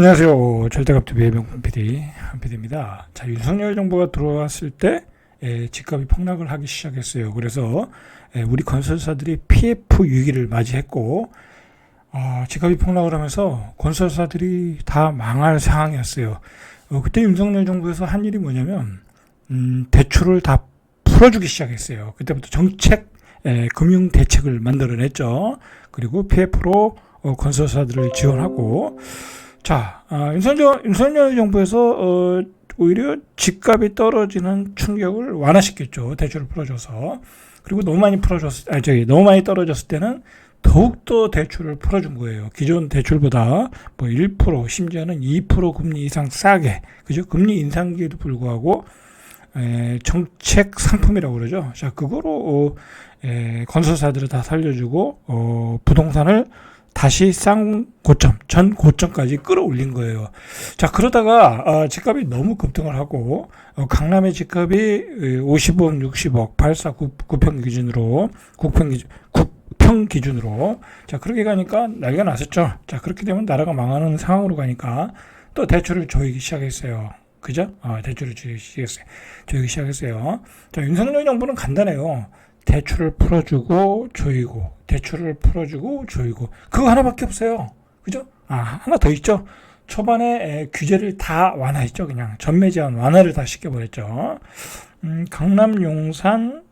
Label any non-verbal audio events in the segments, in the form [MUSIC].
안녕하세요. 절대값TV의 명품 PD 한 PD입니다. 자 윤석열 정부가 들어왔을 때 에, 집값이 폭락을 하기 시작했어요. 그래서 에, 우리 건설사들이 PF 위기를 맞이했고 어, 집값이 폭락을 하면서 건설사들이 다 망할 상황이었어요. 어, 그때 윤석열 정부에서 한 일이 뭐냐면 음, 대출을 다 풀어주기 시작했어요. 그때부터 정책 에, 금융 대책을 만들어냈죠. 그리고 PF로 어, 건설사들을 지원하고 자, 아, 윤석열, 윤석열 정부에서 어, 오히려 집값이 떨어지는 충격을 완화시켰죠. 대출을 풀어줘서. 그리고 너무 많이 풀어줬을, 아, 저기, 너무 많이 떨어졌을 때는 더욱더 대출을 풀어준 거예요. 기존 대출보다 뭐 1%, 심지어는 2% 금리 이상 싸게, 그죠? 금리 인상기에도 불구하고, 에, 정책 상품이라고 그러죠. 자, 그거로, 어, 에, 건설사들을 다 살려주고, 어, 부동산을 다시 쌍 고점, 전 고점까지 끌어올린 거예요. 자, 그러다가 어, 집값이 너무 급등을 하고 어, 강남의 집값이 50억, 60억, 84, 9, 9평 기준으로 9평 기준 9평 기준으로 자, 그렇게 가니까 난리가 났었죠. 자, 그렇게 되면 나라가 망하는 상황으로 가니까 또 대출을 조이기 시작했어요. 그죠? 어, 대출을 조이기 시작했어요. 조이기 시작했어요. 자, 윤석열 정부는 간단해요. 대출을 풀어주고 조이고 대출을 풀어주고 조이고 그거 하나밖에 없어요. 그죠? 아 하나 더 있죠. 초반에 에, 규제를 다 완화했죠. 그냥 전매 제한 완화를 다 시켜버렸죠. 음, 강남 용산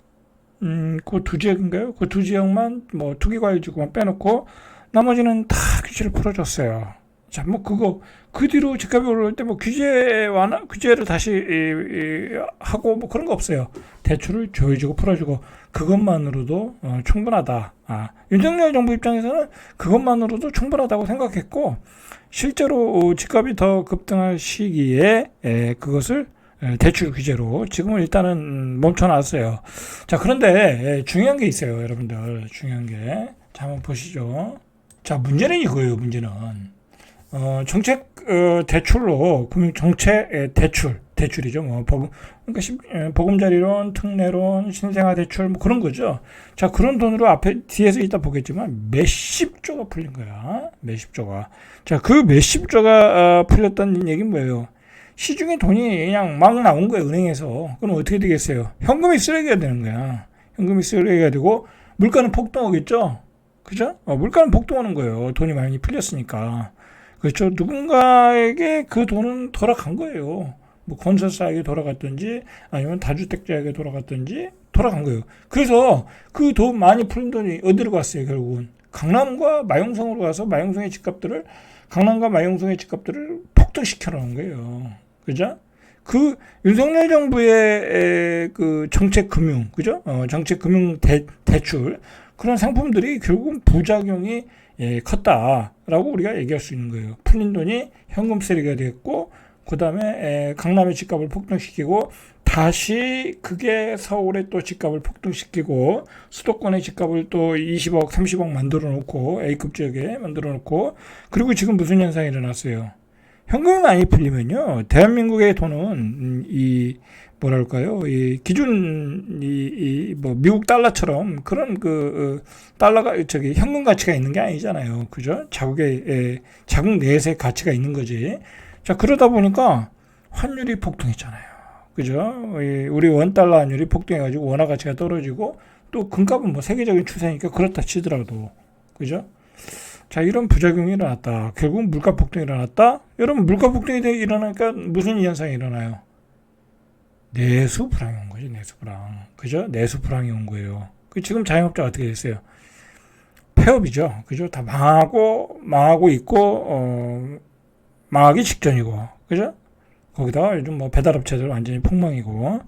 음, 그 두 지역인가요? 그 두 지역만 뭐 투기과일지구만 빼놓고 나머지는 다 규제를 풀어줬어요. 자, 뭐 그거 그 뒤로 집값이 오를 때 뭐 규제 완화 규제를 다시 이, 이, 하고 뭐 그런 거 없어요. 대출을 조여주고 풀어주고 그것만으로도 어, 충분하다. 아, 윤석열 정부 입장에서는 그것만으로도 충분하다고 생각했고 실제로 어, 집값이 더 급등할 시기에 에, 그것을 에, 대출 규제로 지금은 일단은 멈춰놨어요. 자, 그런데 에, 중요한 게 있어요, 여러분들. 중요한 게. 자, 한번 보시죠. 자, 문제는 이거예요, 문제는. 어, 정책 어, 대출로 금융 정책 에, 대출 대출이죠. 뭐 보금 그러니까 시, 에, 보금자리론, 특례론, 신생아 대출 뭐 그런 거죠. 자 그런 돈으로 앞에 뒤에서 이따 보겠지만 몇십 조가 풀린 거야. 몇십 조가. 자 그 몇십 조가 어, 풀렸다는 얘기는 뭐예요? 시중에 돈이 그냥 막 나온 거예요 은행에서. 그럼 어떻게 되겠어요? 현금이 쓰레기가 되는 거야. 현금이 쓰레기가 되고 물가는 폭등하겠죠. 그죠? 어, 물가는 폭등하는 거예요. 돈이 많이 풀렸으니까. 그렇죠. 누군가에게 그 돈은 돌아간 거예요. 뭐 건설사에게 돌아갔든지 아니면 다주택자에게 돌아갔든지 돌아간 거예요. 그래서 그 돈 많이 풀린 돈이 어디로 갔어요, 결국은? 강남과 마용성으로 가서 마용성의 집값들을 강남과 마용성의 집값들을 폭등시켜 놓은 거예요. 그죠? 그 윤석열 정부의 그 정책 금융, 그죠? 어, 정책 금융 대, 대출 그런 상품들이 결국은 부작용이 예, 컸다라고 우리가 얘기할 수 있는 거예요. 풀린 돈이 현금 쓰레기가 됐고 그 다음에 강남의 집값을 폭등시키고 다시 그게 서울의 또 집값을 폭등시키고 수도권의 집값을 또 20억, 30억 만들어 놓고 A급 지역에 만들어 놓고 그리고 지금 무슨 현상이 일어났어요? 현금이 많이 풀리면요. 대한민국의 돈은 이 뭐랄까요? 이 기준 이, 이뭐 미국 달러처럼 그런 그 어, 달러가 저기 현금 가치가 있는 게 아니잖아요. 그죠? 자국의 에, 자국 내에서의 가치가 있는 거지. 자, 그러다 보니까 환율이 폭등했잖아요. 그죠? 우리 원 달러 환율이 폭등해 가지고 원화 가치가 떨어지고 또 금값은 뭐 세계적인 추세니까 그렇다 치더라도. 그죠? 자, 이런 부작용이 일어났다. 결국 물가 폭등이 일어났다. 여러분, 물가 폭등이 일어나니까 무슨 현상이 일어나요? 내수 불황이 온 거지, 내수 불황. 그죠? 내수 불황이 온 거예요. 그 지금 자영업자 어떻게 됐어요? 폐업이죠. 그죠? 다 망하고, 망하고 있고, 어, 망하기 직전이고. 그죠? 거기다가 요즘 뭐 배달업체들 완전히 폭망이고.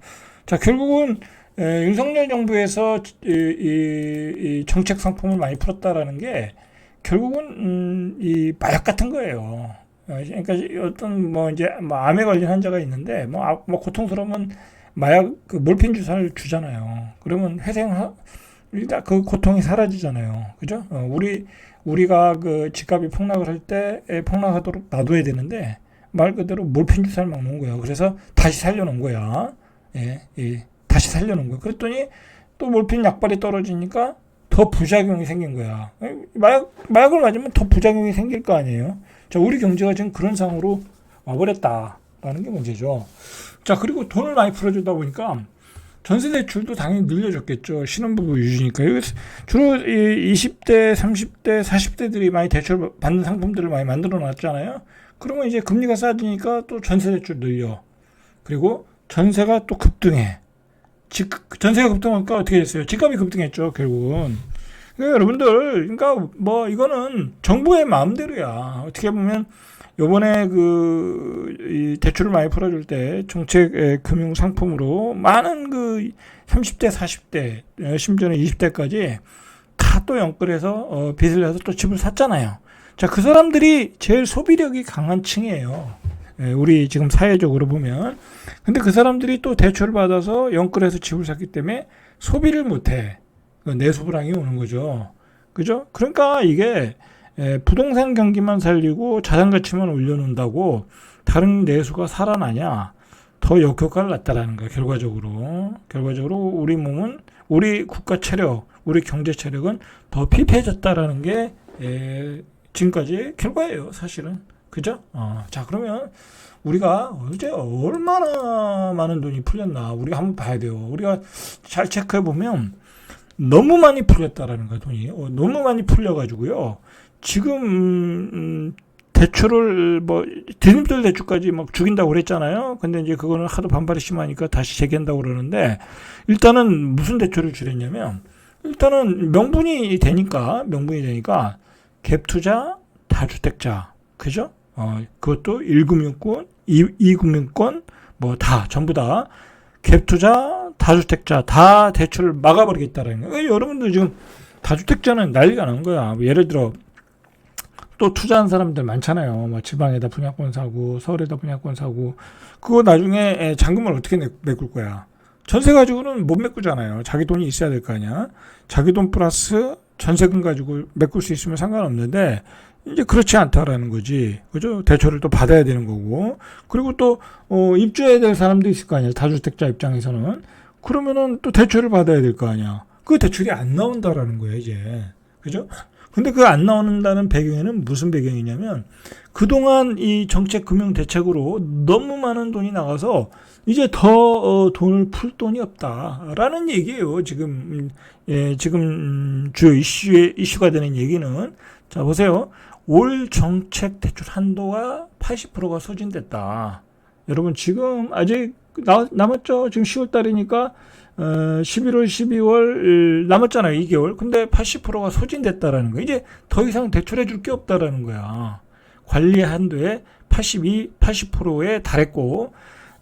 자, 결국은, 에, 윤석열 정부에서 이, 이, 이 정책 상품을 많이 풀었다라는 게 결국은, 음, 이 마약 같은 거예요. 어, 그러니까 어떤 뭐 이제 뭐 암에 걸린 환자가 있는데 뭐, 아, 뭐 고통스러우면 마약 그 몰핀 주사를 주잖아요. 그러면 회생 그 고통이 사라지잖아요. 그죠? 어, 우리 우리가 그 집값이 폭락을 할 때 폭락하도록 놔둬야 되는데 말 그대로 몰핀 주사를 막 놓은 거예요. 그래서 다시 살려놓은 거야. 예, 예, 다시 살려놓은 거야. 그랬더니 또 몰핀 약발이 떨어지니까 더 부작용이 생긴 거야. 마약 마약을 맞으면 더 부작용이 생길 거 아니에요. 자, 우리 경제가 지금 그런 상황으로 와버렸다라는 게 문제죠. 자, 그리고 돈을 많이 풀어주다 보니까 전세 대출도 당연히 늘려졌겠죠. 신혼부부 유지니까. 주로 이 20대, 30대, 40대들이 많이 대출 받는 상품들을 많이 만들어 놨잖아요. 그러면 이제 금리가 싸지니까 또 전세 대출 늘려. 그리고 전세가 또 급등해. 집, 전세가 급등하니까 어떻게 됐어요? 집값이 급등했죠, 결국은. 그러니까 여러분들, 그러니까 뭐 이거는 정부의 마음대로야. 어떻게 보면 요번에 그, 이 대출을 많이 풀어줄 때 정책 에, 금융 상품으로 많은 그 30대, 40대, 어, 심지어는 20대까지 다 또 연끌해서 어, 빚을 내서 또 집을 샀잖아요. 자, 그 사람들이 제일 소비력이 강한 층이에요. 예, 우리 지금 사회적으로 보면. 근데 그 사람들이 또 대출을 받아서 연끌해서 집을 샀기 때문에 소비를 못해. 그 내수불황이 오는 거죠. 그죠? 그러니까 이게 예, 부동산 경기만 살리고 자산 가치만 올려놓는다고 다른 내수가 살아나냐? 더 역효과를 났다라는 거야, 결과적으로. 결과적으로 우리 몸은, 우리 국가 체력, 우리 경제 체력은 더 피폐해졌다라는 게, 예, 지금까지 결과예요, 사실은. 그죠? 어, 자, 그러면 우리가 어제 얼마나 많은 돈이 풀렸나, 우리가 한번 봐야 돼요. 우리가 잘 체크해 보면 너무 많이 풀렸다라는 거야, 돈이. 어, 너무 많이 풀려가지고요. 지금 음, 대출을 뭐 대림들 대출까지 막 죽인다고 그랬잖아요. 근데 이제 그거는 하도 반발이 심하니까 다시 재개한다고 그러는데 일단은 무슨 대출을 줄였냐면 일단은 명분이 되니까 명분이 되니까 갭 투자 다주택자 그죠? 어 그것도 1금융권, 2, 2금융권 뭐 다 전부 다 갭 투자 다주택자 다 대출을 막아버리겠다라는 거예요. 여러분들 지금 다주택자는 난리가 난 거야. 예를 들어 또 투자한 사람들 많잖아요. 뭐 지방에다 분양권 사고 서울에다 분양권 사고 그거 나중에 잔금을 어떻게 메꿀 거야? 전세 가지고는 못 메꾸잖아요. 자기 돈이 있어야 될 거 아니야. 자기 돈 플러스 전세금 가지고 메꿀 수 있으면 상관없는데 이제 그렇지 않다라는 거지. 그죠? 대출을 또 받아야 되는 거고. 그리고 또, 어, 입주해야 될 사람도 있을 거 아니야. 다주택자 입장에서는. 그러면은 또 대출을 받아야 될 거 아니야. 그 대출이 안 나온다라는 거야, 이제. 그죠? 근데 그 안 나온다는 배경에는 무슨 배경이냐면 그동안 이 정책 금융 대책으로 너무 많은 돈이 나가서 이제 더 어, 돈을 풀 돈이 없다라는 얘기예요. 지금 예, 지금 주요 이슈에 이슈가 되는 얘기는 자 보세요. 올 정책 대출 한도가 80%가 소진됐다. 여러분 지금 아직 나, 남았죠. 지금 10월 달이니까 어, 11월, 12월 남았잖아요. 2개월. 근데 80%가 소진됐다라는 거. 이제 더 이상 대출해 줄 게 없다라는 거야. 관리 한도에 82, 80%에 달했고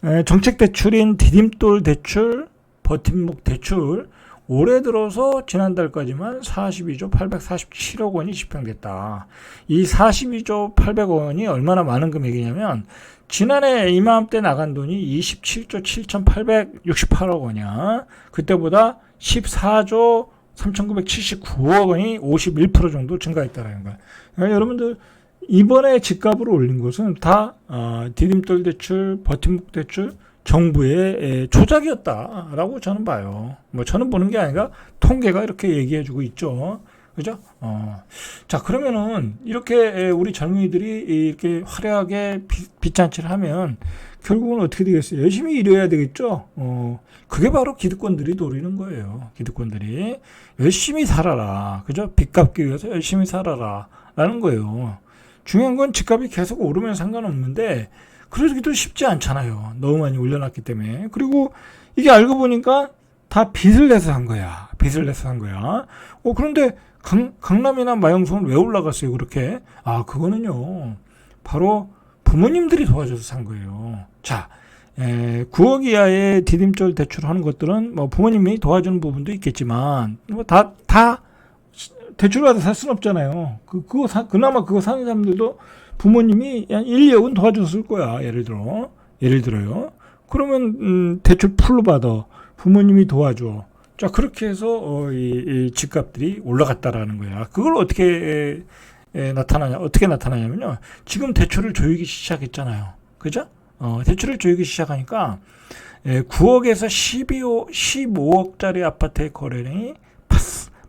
에, 정책 대출인 디딤돌 대출, 버팀목 대출 올해 들어서 지난달까지만 42조 847억 원이 집행됐다. 이 42조 800억 원이 얼마나 많은 금액이냐면 지난해 이맘때 나간 돈이 27조 7,868억 원이야. 그때보다 14조 3,979억 원이 51% 정도 증가했다라는 거야. 그러니까 여러분들 이번에 집값을 올린 것은 다 어, 디딤돌 대출, 버팀목 대출, 정부의 조작이었다라고 저는 봐요. 뭐 저는 보는 게 아니라 통계가 이렇게 얘기해주고 있죠. 그죠? 어. 자, 그러면은 이렇게 우리 젊은이들이 이렇게 화려하게 빚잔치를 하면 결국은 어떻게 되겠어요? 열심히 일해야 되겠죠? 어. 그게 바로 기득권들이 노리는 거예요. 기득권들이. 열심히 살아라. 그죠? 빚 갚기 위해서 열심히 살아라. 라는 거예요. 중요한 건 집값이 계속 오르면 상관없는데 그러기도 쉽지 않잖아요. 너무 많이 올려놨기 때문에. 그리고 이게 알고 보니까 다 빚을 내서 한 거야. 빚을 내서 한 거야. 어, 그런데 강, 강남이나 마영성은 왜 올라갔어요, 그렇게? 아, 그거는요. 바로 부모님들이 도와줘서 산 거예요. 자, 에, 9억 이하의 디딤돌 대출하는 것들은 뭐 부모님이 도와주는 부분도 있겠지만, 뭐 다, 다 대출받아 살 수는 없잖아요. 그, 그거 사, 그나마 그거 사는 사람들도 부모님이 한 1, 2억은 도와줬을 거야. 예를 들어. 예를 들어요. 그러면, 음, 대출 풀로 받아. 부모님이 도와줘. 자, 그렇게 해서, 어, 이, 이 집값들이 올라갔다라는 거야. 그걸 어떻게, 에, 에, 나타나냐, 어떻게 나타나냐면요. 지금 대출을 조이기 시작했잖아요. 그죠? 어, 대출을 조이기 시작하니까, 에, 9억에서 12억, 15억짜리 아파트의 거래량이 팍,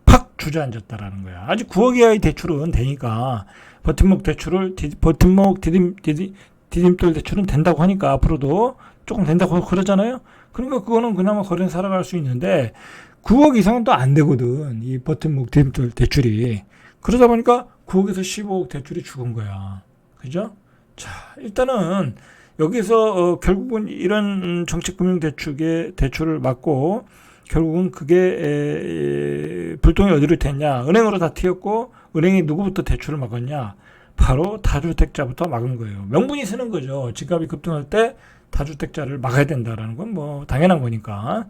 팍 주저앉았다라는 거야. 아직 9억 이하의 대출은 되니까, 버팀목 대출을 디, 버팀목 디딤 디딤 디딤돌 대출은 된다고 하니까 앞으로도 조금 된다고 그러잖아요. 그러니까 그거는 그나마 거래는 살아갈 수 있는데 9억 이상은 또 안 되거든. 이 버팀목 디딤돌 대출이. 그러다 보니까 9억에서 15억 대출이 죽은 거야. 그죠? 자, 일단은 여기서 어, 결국은 이런 음, 정책금융 대출의 대출을 막고 결국은 그게 에, 에, 불똥이 어디로 튀었냐? 은행으로 다 튀었고 은행이 누구부터 대출을 막았냐? 바로 다주택자부터 막은 거예요. 명분이 쓰는 거죠. 집값이 급등할 때 다주택자를 막아야 된다라는 건 뭐 당연한 거니까.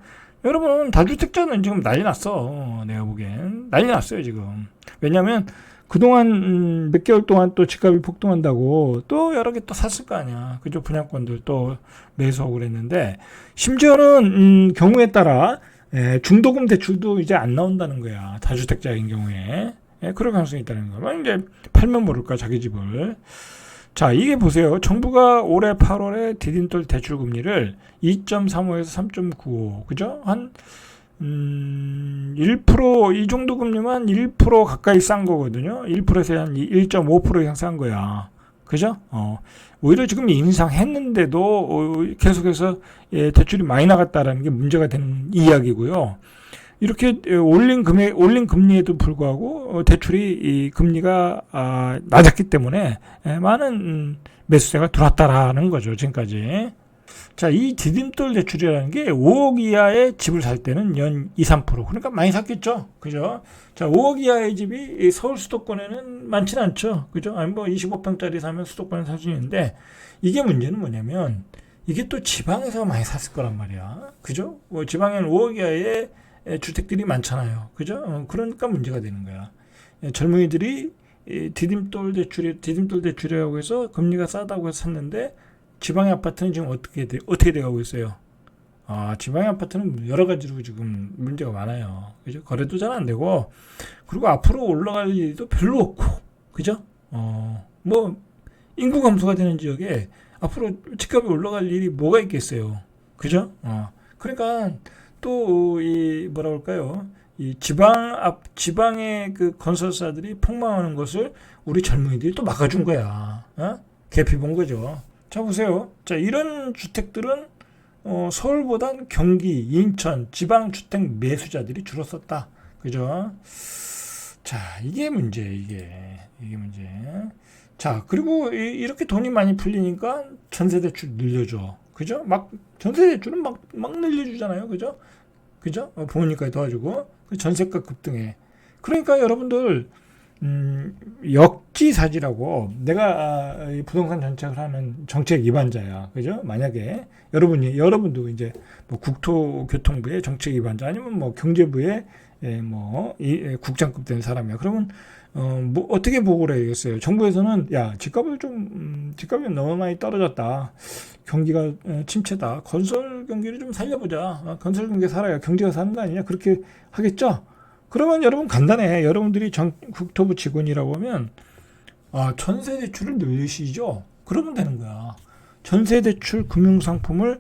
여러분 다주택자는 지금 난리 났어. 내가 보기엔 난리 났어요 지금. 왜냐하면 그동안 음, 몇 개월 동안 또 집값이 폭등한다고 또 여러 개 또 샀을 거 아니야. 그죠? 분양권들 또 매수하고 그랬는데 심지어는 음, 경우에 따라 예, 중도금 대출도 이제 안 나온다는 거야. 다주택자인 경우에. 예, 그럴 가능성이 있다는 거야. 뭐 이제 팔면 모를까 자기 집을. 자, 이게 보세요. 정부가 올해 8월에 디딤돌 대출 금리를 2.35에서 3.95, 그죠? 한 음, 1%이 정도 금리만 1% 가까이 싼 거거든요. 1%에서 한 1.5% 이상 싼 거야. 그죠? 어. 오히려 지금 인상했는데도 어, 계속해서 예, 대출이 많이 나갔다라는 게 문제가 되는 이야기고요. 이렇게 올린 금액, 올린 금리에도 불구하고 어, 대출이 이 금리가 아, 낮았기 때문에 예, 많은 음, 매수세가 들어왔다라는 거죠. 지금까지. 자, 이 디딤돌 대출이라는 게 5억 이하의 집을 살 때는 연 2, 3% 그러니까 많이 샀겠죠. 그죠? 자, 5억 이하의 집이 서울 수도권에는 많지는 않죠. 그죠? 아니 뭐 25평짜리 사면 수도권에 살 수 있는데 이게 문제는 뭐냐면 이게 또 지방에서 많이 샀을 거란 말이야. 그죠? 뭐 지방에는 5억 이하의 주택들이 많잖아요. 그죠? 어, 그러니까 문제가 되는 거야. 예, 젊은이들이 디딤돌 대출이 디딤돌 대출이라고 해서 금리가 싸다고 해서 샀는데 지방의 아파트는 지금 어떻게 돼, 어떻게 돼가고 있어요? 아, 지방의 아파트는 여러 가지로 지금 문제가 많아요. 그죠? 거래도 잘 안 되고, 그리고 앞으로 올라갈 일도 별로 없고, 그죠? 어, 뭐, 인구 감소가 되는 지역에 앞으로 집값이 올라갈 일이 뭐가 있겠어요. 그죠? 어, 그러니까 또, 이, 뭐라 그럴까요? 이 지방 앞, 지방의 그 건설사들이 폭망하는 것을 우리 젊은이들이 또 막아준 거야. 어? 개피 본 거죠. 자 보세요. 자 이런 주택들은 어, 서울보단 경기, 인천, 지방 주택 매수자들이 줄었었다. 그죠? 자 이게 문제 이게 이게 문제. 자 그리고 이, 렇게 돈이 많이 풀리니까 전세 대출 늘려줘. 그죠? 막 전세 대출은 막 막 늘려주잖아요. 그죠? 그죠? 어, 부모님까지 도와주고 그 전세가 급등해. 그러니까 여러분들 음, 역지사지라고 내가 아, 부동산 정책을 하는 정책 위반자야. 그죠? 만약에 여러분이 여러분도 이제 뭐 국토교통부의 정책 위반자 아니면 뭐 경제부의 예, 뭐 이, 예, 국장급 된 사람이야. 그러면 어, 뭐 어떻게 보고를 해야겠어요? 정부에서는 야 집값을 좀 음, 집값이 너무 많이 떨어졌다. 경기가 어, 침체다. 건설 경기를 좀 살려보자. 어, 건설 경기 살아야 경제가 사는 거 아니냐? 그렇게 하겠죠? 그러면 여러분 간단해. 여러분들이 전, 국토부 직원이라고 하면 아, 전세 대출을 늘리시죠. 그러면 되는 거야. 전세 대출 금융 상품을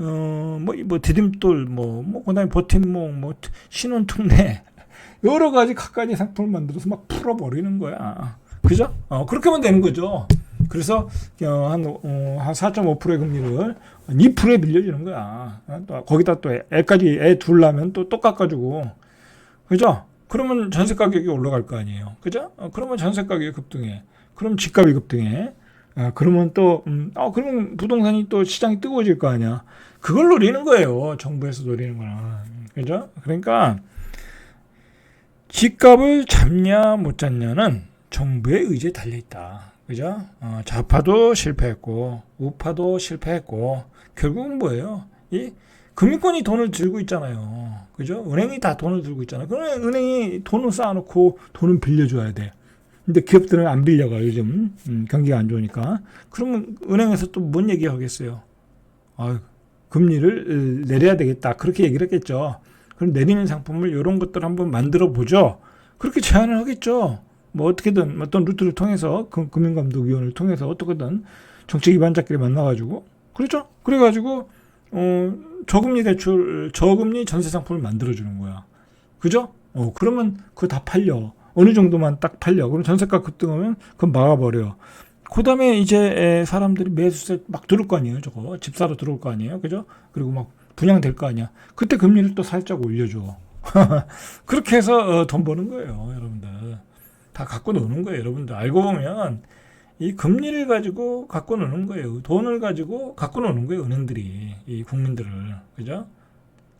어뭐뭐 뭐 디딤돌 뭐뭐 뭐, 그다음에 버팀목 뭐 신혼 특례 [LAUGHS] 여러 가지 각가지 상품을 만들어서 막 풀어버리는 거야. 그죠? 어, 그렇게 하면 되는 거죠. 그래서 어, 한, 어, 한 4.5%의 금리를 2%에 빌려주는 거야. 어, 또 거기다 또 애까지 애 둘라면 또또 깎아주고 그죠? 그러면 전세 가격이 올라갈 거 아니에요. 그죠? 어, 그러면 전세 가격이 급등해. 그럼 집값이 급등해. 아, 그러면 또, 음, 어, 그러면 부동산이 또 시장이 뜨거워질 거 아니야. 그걸 노리는 거예요. 정부에서 노리는 거는. 그죠? 그러니까, 집값을 잡냐, 못 잡냐는 정부의 의지에 달려있다. 그죠? 어, 좌파도 실패했고, 우파도 실패했고, 결국은 뭐예요? 이 금융권이 돈을 들고 있잖아요. 그죠? 은행이 다 돈을 들고 있잖아요. 그러면 은행이 돈을 쌓아놓고 돈은 빌려줘야 돼. 근데 기업들은 안 빌려가 요즘 음, 경기가 안 좋으니까. 그러면 은행에서 또 뭔 얘기 하겠어요? 아, 금리를 내려야 되겠다. 그렇게 얘기를 했겠죠. 그럼 내리는 상품을 이런 것들 한번 만들어 보죠. 그렇게 제안을 하겠죠. 뭐 어떻게든 어떤 루트를 통해서 금융감독위원회를 통해서 어떻게든 정책 위반자끼리 만나가지고 그렇죠. 그래가지고 어, 저금리 대출, 저금리 전세 상품을 만들어 주는 거야. 그죠? 어, 그러면 그거 다 팔려. 어, 어느 정도만 딱 팔려. 그럼 전세가 급등하면 그건 막아버려. 그 다음에 이제 에, 사람들이 매수세 막 들어올 거 아니에요, 저거. 집 사러 들어올 거 아니에요, 그죠? 그리고 막 분양될 거 아니야. 그때 금리를 또 살짝 올려줘. [LAUGHS] 그렇게 해서 어, 돈 버는 거예요, 여러분들. 다 갖고 노는 거예요, 여러분들. 알고 보면 이 금리를 가지고 갖고 노는 거예요. 돈을 가지고 갖고 노는 거예요, 은행들이. 이 국민들을. 그죠?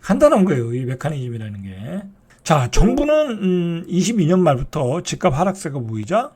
간단한 거예요, 이 메커니즘이라는 게. 자, 정부는 음, 22년 말부터 집값 하락세가 보이자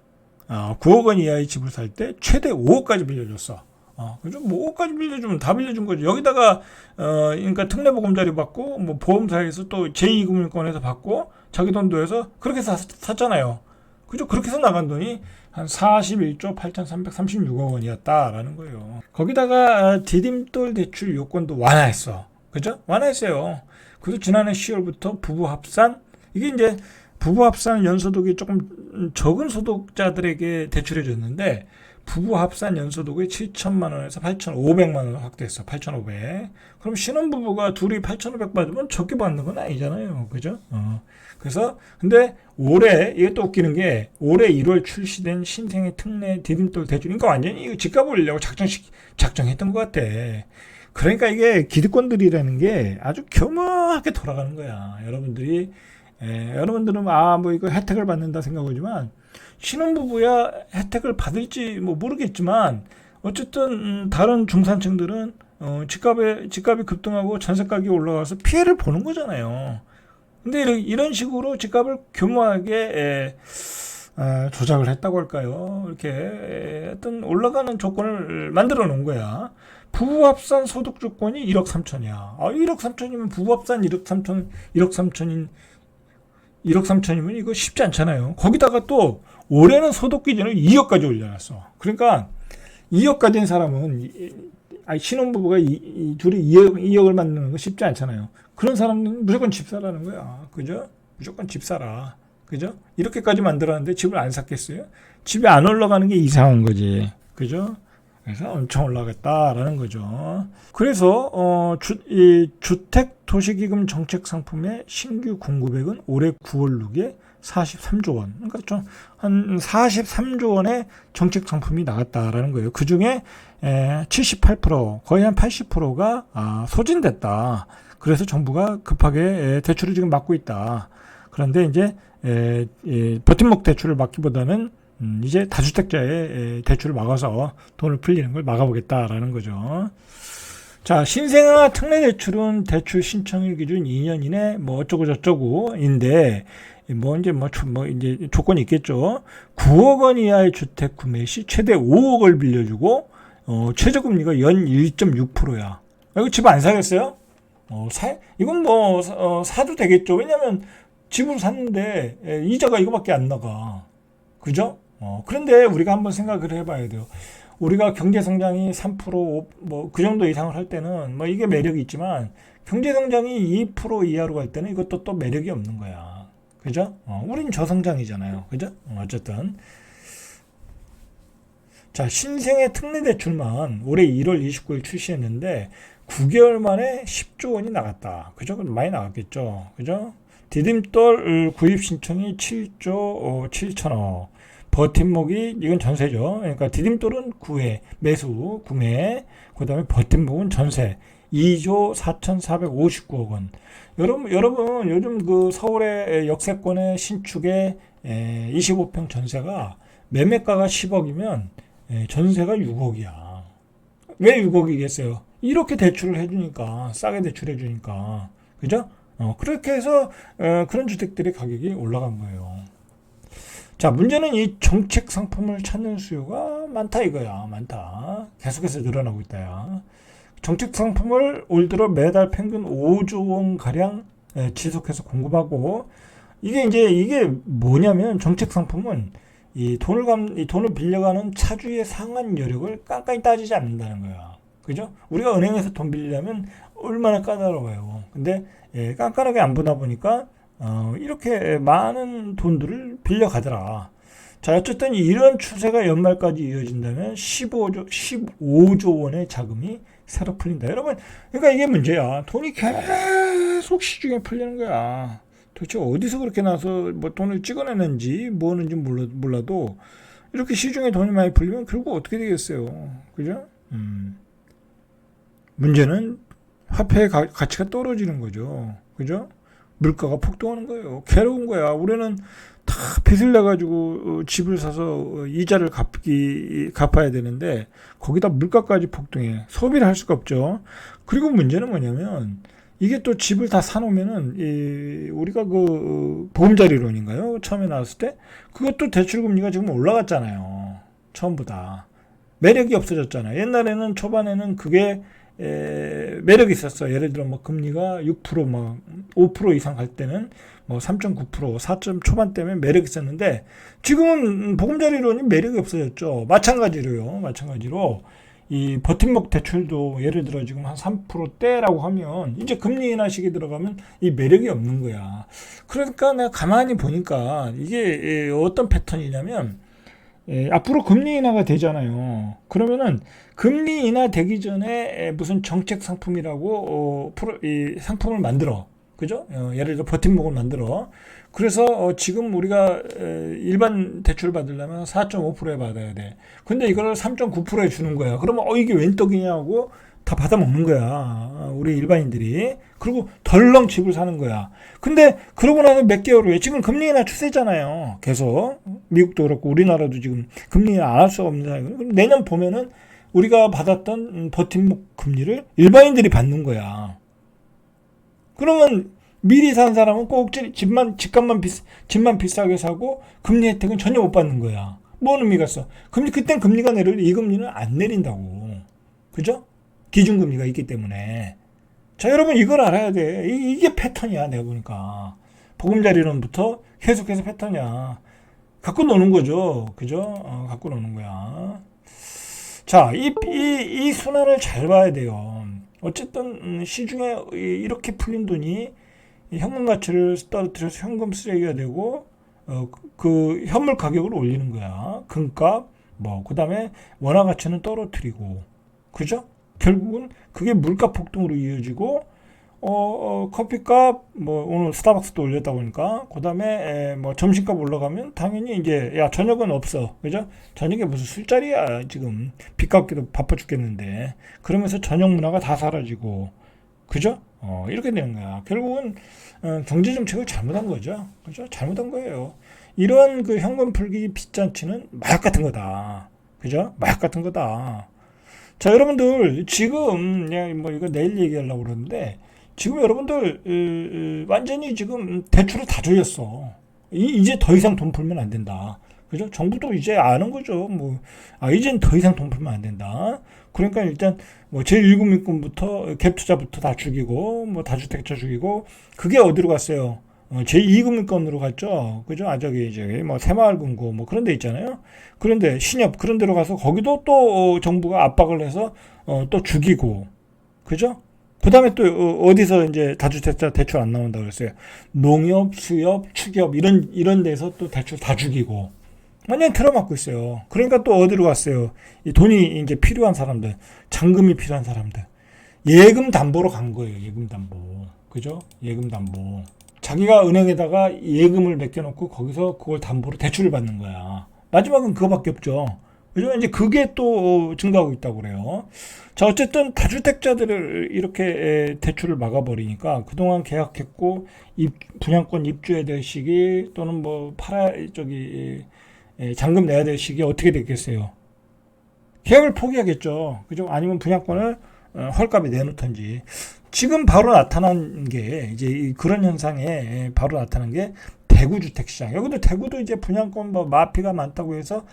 어, 9억 원 이하의 집을 살 때 최대 5억까지 빌려줬어. 어, 그죠? 뭐 5억까지 빌려주면 다 빌려준 거죠. 여기다가 어, 그러니까 특례보금자리 받고 뭐 보험사에서 또 제2금융권에서 받고 자기 돈도 해서 그렇게 사, 샀잖아요. 그죠? 그렇게 해서 나간 돈이 한 41조 8,336억 원이었다라는 거예요. 거기다가 아, 디딤돌 대출 요건도 완화했어. 그죠? 완화했어요. 그래서 지난해 10월부터 부부 합산 이게 이제 부부 합산 연소득이 조금 적은 소득자들에게 대출해 줬는데 부부 합산 연소득이 7천만 원에서 8,500만 원 확대했어. 8,500. 그럼 신혼 부부가 둘이 8,500 받으면 적게 받는 건 아니잖아요. 그죠? 어. 그래서 근데 올해 이게 또 웃기는 게 올해 1월 출시된 신생의 특례 디딤돌 대출 그러니까 완전히 집값 올리려고 작정식 작정했던 것 같아. 그러니까 이게 기득권들이라는 게 아주 교묘하게 돌아가는 거야. 여러분들이 에, 여러분들은 아 뭐 이거 혜택을 받는다 생각하지만 신혼부부야 혜택을 받을지 뭐 모르겠지만 어쨌든 음, 다른 중산층들은 어, 집값에 집값이 급등하고 전세 가격이 올라가서 피해를 보는 거잖아요. 근데 이런, 이런 식으로 집값을 교묘하게 에, 아, 조작을 했다고 할까요? 이렇게 에, 어떤 올라가는 조건을 만들어 놓은 거야. 부부 합산 소득 조건이 1억 3천이야. 아, 1억 3천이면 부부 합산 1억 3천, 1억 3천인 1억 3천이면 이거 쉽지 않잖아요. 거기다가 또 올해는 소득 기준을 2억까지 올려놨어. 그러니까 2억 가진 사람은 아니 신혼부부가 이, 이 둘이 2억, 2억을 만드는 거 쉽지 않잖아요. 그런 사람은 무조건 집 사라는 거야. 그죠? 무조건 집 사라. 그죠? 이렇게까지 만들었는데 집을 안 샀겠어요? 집이 안 올라가는 게 이상한 거지. 그죠? 그래서 엄청 올라갔다라는 거죠. 그래서 어, 주, 이 주택 도시기금 정책 상품의 신규 공급액은 올해 9월 6에 43조 원. 그러니까 좀 한 43조 원의 정책 상품이 나갔다라는 거예요. 그 중에 78% 거의 한 80%가 아, 소진됐다. 그래서 정부가 급하게 대출을 지금 막고 있다. 그런데 이제 버팀목 대출을 막기보다는 음, 이제 다주택자의 대출을 막아서 돈을 풀리는 걸 막아보겠다라는 거죠. 자, 신생아 특례 대출은 대출 신청일 기준 2년 이내 뭐 어쩌고 저쩌고인데 뭐 이제 뭐, 뭐 이제 조건이 있겠죠. 9억 원 이하의 주택 구매 시 최대 5억을 빌려주고 어, 최저 금리가 연 1.6%야. 아, 이거 집 안 사겠어요? 어, 사, 이건 뭐 어, 사도 되겠죠. 왜냐면 집을 샀는데 예, 이자가 이거밖에 안 나가. 그죠? 어, 그런데 우리가 한번 생각을 해봐야 돼요. 우리가 경제 성장이 3%, 뭐, 그 정도 이상을 할 때는, 뭐, 이게 매력이 있지만, 경제 성장이 2% 이하로 갈 때는 이것도 또 매력이 없는 거야. 그죠? 어, 우린 저성장이잖아요. 그죠? 어, 어쨌든. 자, 신생의 특례 대출만 올해 1월 29일 출시했는데, 9개월 만에 10조 원이 나갔다. 그죠? 많이 나갔겠죠. 그죠? 디딤돌 구입 신청이 7조 7천억. 버팀목이 이건 전세죠. 그러니까 디딤돌은 구해, 매수, 구매. 그다음에 버팀목은 전세. 2조 4,459억 원. 여러분, 여러분 요즘 그 서울의 역세권의 신축의 25평 전세가 매매가가 10억이면 전세가 6억이야. 왜 6억이겠어요? 이렇게 대출을 해주니까 싸게 대출해 주니까 그죠? 어, 그렇게 해서 어, 그런 주택들의 가격이 올라간 거예요. 자, 문제는 이 정책 상품을 찾는 수요가 많다 이거야. 많다. 계속해서 늘어나고 있다야. 정책 상품을 올 들어 매달 평균 5조 원 가량 지속해서 공급하고 이게 이제 이게 뭐냐면 정책 상품은 이 돈을 감, 이 돈을 빌려가는 차주의 상한 여력을 깐깐히 따지지 않는다는 거야. 그죠? 우리가 은행에서 돈 빌리려면 얼마나 까다로워요. 근데 예, 깐깐하게 안 보다 보니까 어, 이렇게 많은 돈들을 빌려가더라. 자, 어쨌든 이런 추세가 연말까지 이어진다면 15조, 15조 원의 자금이 새로 풀린다. 여러분, 그러니까 이게 문제야. 돈이 계속 시중에 풀리는 거야. 도대체 어디서 그렇게 나서 뭐 돈을 찍어내는지 뭐하는지 몰라, 몰라도 이렇게 시중에 돈이 많이 풀리면 결국 어떻게 되겠어요. 그죠? 음. 문제는 화폐의 가, 가치가 떨어지는 거죠. 그죠? 물가가 폭등하는 거예요. 괴로운 거야. 우리는 다 빚을 내가지고 어, 집을 사서 어, 이자를 갚기, 갚아야 되는데 거기다 물가까지 폭등해. 소비를 할 수가 없죠. 그리고 문제는 뭐냐면 이게 또 집을 다 사놓으면은 이 우리가 그 어, 보험자리론인가요? 처음에 나왔을 때 그것도 대출 금리가 지금 올라갔잖아요. 처음보다 매력이 없어졌잖아요. 옛날에는 초반에는 그게 에, 매력이 있었어. 예를 들어 뭐 금리가 6%막 5% 이상 갈 때는 뭐 3.9%, 4점 초반 때면 매력 있었는데 지금은 보금자리론이 매력이 없어졌죠. 마찬가지로요. 마찬가지로 이 버팀목 대출도 예를 들어 지금 한 3%대라고 하면 이제 금리 인하 시기 들어가면 이 매력이 없는 거야. 그러니까 내가 가만히 보니까 이게 어떤 패턴이냐면 예, 앞으로 금리 인하가 되잖아요. 그러면은 금리 인하 되기 전에 무슨 정책 상품이라고 어, 프로, 이 상품을 만들어. 그죠? 어, 예를 들어 버팀목을 만들어. 그래서 어, 지금 우리가 에, 일반 대출 받으려면 4.5%에 받아야 돼. 근데 이걸 3.9%에 주는 거야. 그러면 어 이게 웬 떡이냐고 다 받아 먹는 거야. 우리 일반인들이. 그리고 덜렁 집을 사는 거야. 근데 그러고 나서 몇 개월 후에 지금 금리 인하 추세잖아요. 계속 미국도 그렇고 우리나라도 지금 금리 인하 안 할 수가 없는 상황이고 그럼 내년 보면은 우리가 받았던 버팀목 금리를 일반인들이 받는 거야. 그러면 미리 산 사람은 꼭 집만 집값만 비 집만 비싸게 사고 금리 혜택은 전혀 못 받는 거야. 뭔 의미가 있어? 금리 그땐 금리가 내릴 이 금리는 안 내린다고. 그죠? 기준금리가 있기 때문에. 자, 여러분 이걸 알아야 돼. 이, 게 패턴이야, 내가 보니까. 보금자리론부터 계속해서 패턴이야. 갖고 노는 거죠. 그죠? 어, 갖고 노는 거야. 자, 이, 이, 이 순환을 잘 봐야 돼요. 어쨌든, 음, 시중에 이렇게 풀린 돈이 현금 가치를 떨어뜨려서 현금 쓰레기가 되고, 어, 그 현물 가격을 올리는 거야. 금값, 뭐, 그 다음에 원화 가치는 떨어뜨리고. 그죠? 결국은 그게 물가 폭등으로 이어지고 어, 어, 커피값 뭐 오늘 스타벅스도 올렸다 보니까 그다음에 뭐 점심값 올라가면 당연히 이제 야 저녁은 없어. 그죠? 저녁에 무슨 술자리야 지금. 빚 갚기도 바빠 죽겠는데. 그러면서 저녁 문화가 다 사라지고. 그죠? 어 이렇게 되는 거야. 결국은 어, 경제 정책을 잘못한 거죠. 그죠? 잘못한 거예요. 이런 그 현금 풀기 빚잔치는 마약 같은 거다. 그죠? 마약 같은 거다 자, 여러분들, 지금, 뭐, 이거 내일 얘기하려고 그러는데, 지금 여러분들, 완전히 지금 대출을 다 조였어. 이제 더 이상 돈 풀면 안 된다. 그죠? 정부도 이제 아는 거죠. 뭐, 아, 이젠 더 이상 돈 풀면 안 된다. 그러니까 일단, 뭐, 제1금 민권부터, 갭 투자부터 다 죽이고, 뭐, 다주택자 죽이고, 그게 어디로 갔어요? 어, 제2금융권으로 갔죠. 그죠? 아, 저기, 이제, 뭐, 새마을금고, 뭐, 그런 데 있잖아요. 그런데, 신협, 그런 데로 가서, 거기도 또, 어, 정부가 압박을 해서, 어, 또 죽이고, 그죠? 그 다음에 또, 어, 어디서 이제 다주택자 대출 안 나온다 그랬어요. 농협, 수협, 축협, 이런, 이런 데서 또 대출 다 죽이고, 완전 틀어막고 있어요. 그러니까 또 어디로 갔어요? 이 돈이 이제 필요한 사람들, 잔금이 필요한 사람들. 예금 담보로 간 거예요. 예금 담보. 그죠? 예금 담보. 자기가 은행에다가 예금을 맡겨놓고 거기서 그걸 담보로 대출을 받는 거야. 마지막은 그거밖에 없죠. 그죠? 이제 그게 또 증가하고 있다고 그래요. 자, 어쨌든 다주택자들을 이렇게 대출을 막아버리니까 그동안 계약했고, 입, 분양권 입주해야 될 시기 또는 뭐 팔아, 저기, 잔금 내야 될 시기 어떻게 됐겠어요? 계약을 포기하겠죠. 그죠? 아니면 분양권을 어, 헐값에 내놓던지. 지금 바로 나타난 게 이제 그런 현상에 바로 나타난 게 대구 주택 시장. 여기도 대구도 이제 분양권 뭐 마피가 많다고 해서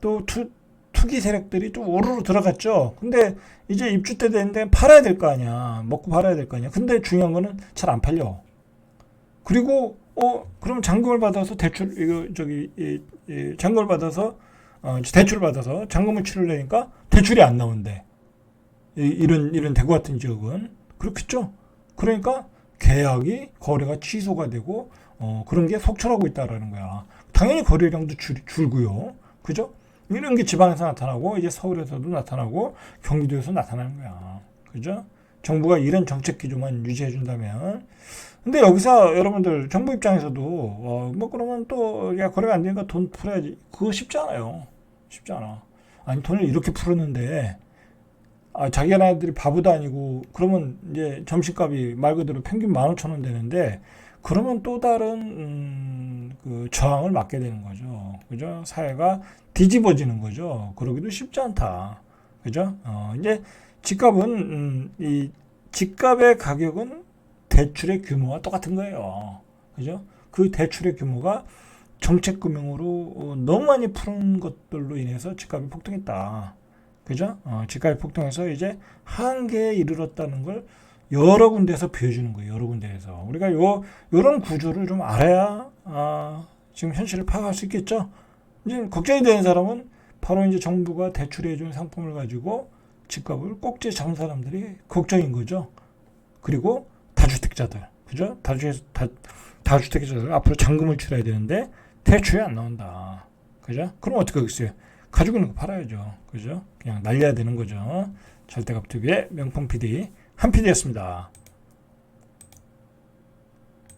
또 투, 투기 세력들이 또 오르르 들어갔죠. 근데 이제 입주 때 되는데 팔아야 될 거 아니야. 먹고 팔아야 될 거 아니야. 근데 중요한 거는 잘 안 팔려. 그리고 어 그럼 잔금을 받아서 대출 이거 저기 이, 이 잔금을 받아서 어 대출을 받아서 잔금을 치르려니까 대출이 안 나온대. 이, 이런 이런 대구 같은 지역은 그렇겠죠. 그러니까 계약이 거래가 취소가 되고 어, 그런 게 속출하고 있다라는 거야. 당연히 거래량도 줄, 줄고요. 그죠? 이런 게 지방에서 나타나고 이제 서울에서도 나타나고 경기도에서 나타나는 거야. 그죠? 정부가 이런 정책 기조만 유지해 준다면 근데 여기서 여러분들 정부 입장에서도 어, 뭐 그러면 또야 거래가 안 되니까 돈 풀어야지 그거 쉽지 않아요 쉽지 않아 아니 돈을 이렇게 풀었는데 아 자기네들이 바보도 아니고 그러면 이제 점심값이 말 그대로 평균 15,000원 되는데 그러면 또 다른 음, 그 저항을 맞게 되는 거죠 그죠 사회가 뒤집어지는 거죠 그러기도 쉽지 않다 그죠 어, 이제 집값은 음, 이 집값의 가격은 대출의 규모와 똑같은 거예요. 그죠? 그 대출의 규모가 정책금융으로 어, 너무 많이 푸는 것들로 인해서 집값이 폭등했다. 그죠? 어, 집값이 폭등해서 이제 한계에 이르렀다는 걸 여러 군데에서 보여주는 거예요. 여러 군데에서. 우리가 요, 요런 구조를 좀 알아야, 아, 지금 현실을 파악할 수 있겠죠? 이제 걱정이 되는 사람은 바로 이제 정부가 대출해준 상품을 가지고 집값을 꼭지 잡은 사람들이 걱정인 거죠. 그리고 다주택자들, 그죠? 다주 다 다주택자들 앞으로 잔금을 치러야 되는데 대출이 안 나온다, 그죠? 그럼 어떻게 하겠어요? 가지고 있는 거 팔아야죠, 그죠? 그냥 날려야 되는 거죠. 절대값 TV의 명품 PD 한 PD였습니다.